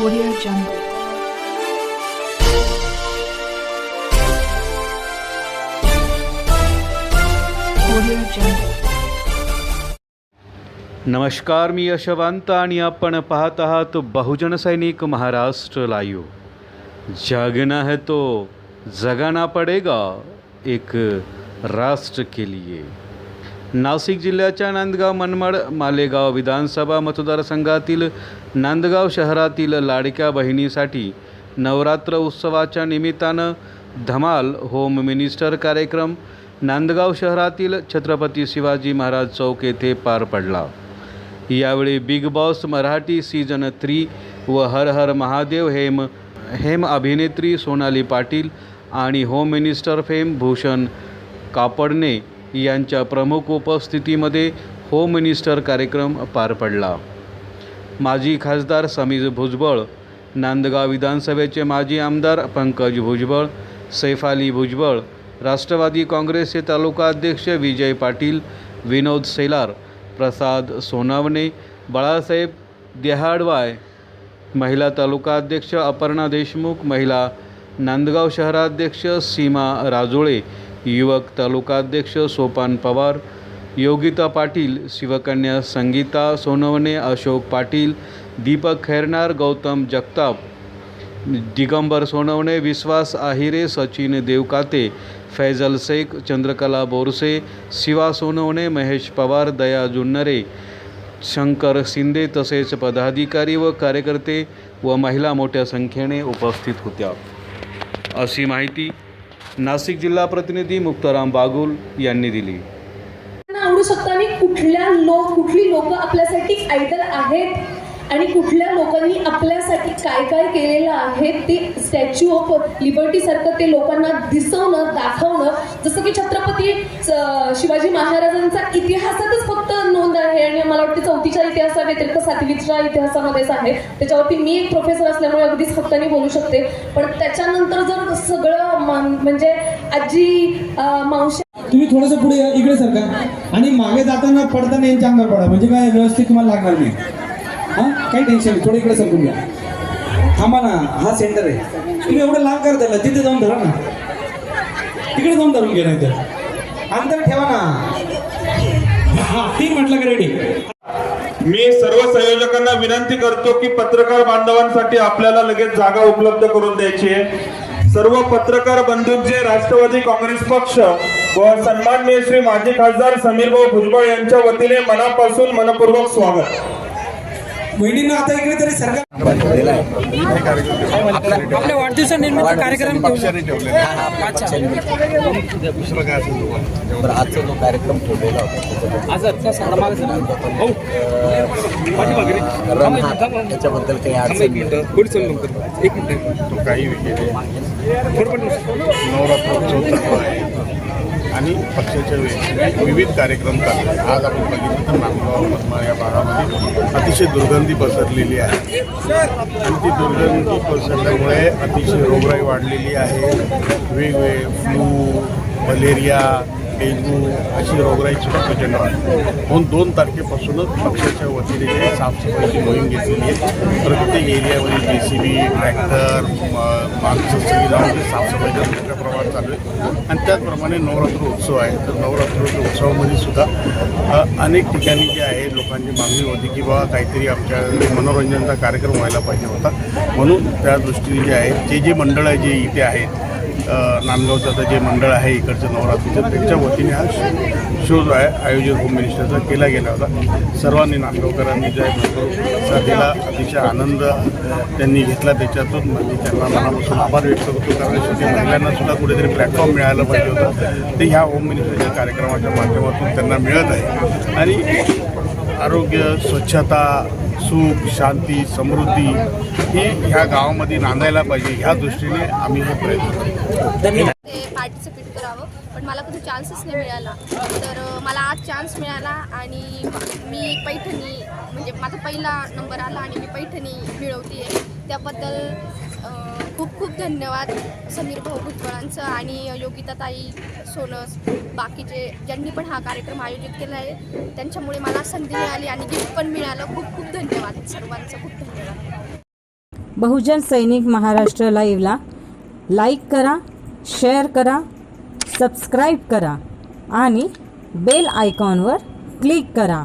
Audio Jungle. नमस्कार मी यशवंत आणि आपण पाहत आहात बहुजन सैनिक महाराष्ट्र लाईव्ह जागना है तो जगाना पडेगा एक राष्ट्र के लिए. नाशिक जिल्ह्याच्या नांदगाव मनमाड मालेगाव विधानसभा मतदारसंघातील नांदगाव शहरातील लाडक्या बहिणीसाठी नवरात्र उत्सवाच्या निमित्तानं धमाल होम मिनिस्टर कार्यक्रम नांदगाव शहरातील छत्रपती शिवाजी महाराज चौक येथे पार पडला. यावेळी Bigg Boss Marathi season three व हर हर महादेव हेम हेम अभिनेत्री सोनाली पाटील आणि home minister fame Bhushan Kapadne यांच्या प्रमुख उपस्थितीमध्ये होम मिनिस्टर कार्यक्रम पार पडला. माजी खासदार समीर भुजबळ नांदगाव विधानसभेचे माजी आमदार पंकज भुजबळ सैफाली भुजबळ राष्ट्रवादी काँग्रेसचे तालुका अध्यक्ष विजय पाटील विनोद सेलार प्रसाद सोनावणे बाळासाहेब देहाडवाय महिला तालुका अध्यक्ष अपर्णा देशमुख महिला नांदगाव शहराध्यक्ष सीमा राजोळे युवक तालुकाध्यक्ष सोपान पवार योगिता पाटील शिवकन्या संगीता सोनवणे अशोक पाटील दीपक खैरनार गौतम जगताप दिगंबर सोनवणे विश्वास आहिरे सचिन देवकाते फैजल शेख चंद्रकला बोरसे शिवा सोनवणे महेश पवार दया जुन्नरे शंकर शिंदे तसेच पदाधिकारी व कार्यकर्ते व महिला मोठ्या संख्येने उपस्थित होत्या. अशी माहिती नाशिक जिल्हा प्रतिनिधी मुक्ताराम बागुल यांनी दिली. आवडू शकतो आणि कुठल्या लोक कुठली लोक आपल्यासाठी आयडल आहेत? आणि कुठल्या लोकांनी आपल्यासाठी काय काय केलेलं आहे ते स्टॅच्यू ऑफ लिबर्टी सारखं ते लोकांना दिसवणं दाखवणं. जसं की छत्रपती शिवाजी महाराजांचा इतिहासातच फक्त नोंद आहे आणि मला वाटतं चौथीच्या इतिहासाव्यतिरिक्त सातवीच्या इतिहासामध्येच आहे. त्याच्यावरती मी एक प्रोफेसर असल्यामुळे अगदीच हक्काने बोलू शकते. पण त्याच्यानंतर जर सगळं म्हणजे आजी मावशी तुम्ही थोडंसं पुढे इकडे सरका. आणि मागे जाताना पडताना यांच्या अंगावर पडा. म्हणजे काय व्यवस्थित तुम्हाला लागणार नाही. हां? काही टेन्शन नाही थोडं इकडे सरकून घ्या. थांबा ना हा सेंटर आहे. तुम्ही एवढं लांब कर त्याला तिथे जाऊन धरा ना. तिकडे जाऊन धरून घे नाही तर अंतर ठेवा ना. हा ती म्हटलं का रेडी मी सर्व संयोजकांना विनंती करतो की पत्रकार बांधवांसाठी आपल्याला लगेच जागा उपलब्ध करून द्यायची आहे. सर्व पत्रकार बंधूंचे राष्ट्रवादी काँग्रेस पक्ष व सन्माननीय श्री माजी खासदार समीरभाऊ भुजबळ यांच्या वतीने मनापासून मनपूर्वक स्वागत. वहिनींना आता इकडे तरी सरकार आपल्या वाढदिवसानिमित्त कार्यक्रम बरं आजचा जो कार्यक्रम ठेवलेला होता आज आजचा त्याच्याबद्दल काही अडचण एक मिनिट. काही आहे. आणि पक्षाच्या वेळी विविध कार्यक्रम करतात आज आपण बघितलं तर नांदगाव पद्मा या भागामध्ये अतिशय दुर्गंधी पसरलेली आहे. आणि ती दुर्गंधी पसरल्यामुळे अतिशय रोगराई वाढलेली आहे. वेगवेगळे फ्लू मलेरिया डेंग्यू अशी रोगराईची सुद्धा प्रचंड म्हणून दोन तारखेपासूनच पक्षाच्या वतीने जे साफसफाईची मोहीम घेतलेली आहे. प्रत्येक एरियामध्ये जे सी बी ट्रॅक्टर माणसं सगळी लावून ते साफसफाईच्या मोठ्या प्रमाणात चालू आहे. आणि त्याचप्रमाणे नवरात्र उत्सव आहे. तर नवरात्र उत्सवामध्ये सुद्धा अनेक ठिकाणी जे आहे लोकांची मागणी होती की बाबा काहीतरी आमच्या मनोरंजनाचा कार्यक्रम व्हायला पाहिजे होता. म्हणून त्या दृष्टीने जे आहे जे जे मंडळ जे इथे आहेत नांदगावचं आता जे मंडळ आहे इकडचं नवरात्रीचं त्यांच्या वतीने हा शो- जो आहे आयोजित होम मिनिस्टरचा केला गेला होता. सर्वांनी नांदगावकरांनी जे आहे भरपूर अतिशय आनंद त्यांनी घेतला त्याच्यातून. म्हणजे त्यांना मनापासून आभार व्यक्त करतो कारण शेवटी महिलांना सुद्धा कुठेतरी प्लॅटफॉर्म मिळायला पाहिजे होतं ते ह्या होम मिनिस्टरच्या कार्यक्रमाच्या माध्यमातून त्यांना मिळत आहे. आणि आरोग्य स्वच्छता सुख शांती समृद्धी ही ह्या गावामध्ये नांदायला पाहिजे ह्या दृष्टीने आम्ही हे प्रयत्न करतो. पार्टिसिपेट करावं पण मला कधी चान्सच नाही मिळाला. तर मला आज चान्स मिळाला आणि मी पैठणी म्हणजे माझा पहिला नंबर आला आणि मी पैठणी मिळवते त्याबद्दल खूप खूप धन्यवाद समीर भाऊ भुजबळांचं आणि योगिताताई सोनस बाकीचे ज्यांनी पण हा कार्यक्रम आयोजित केला आहे त्यांच्यामुळे मला संधी मिळाली आणि गिफ्ट पण मिळालं. खूप खूप धन्यवाद सर्वांचं. खूप धन्यवाद. बहुजन सैनिक महाराष्ट्र लाईव्हला लाईक करा शेअर करा सबस्क्राईब करा आणि बेल आयकॉनवर क्लिक करा.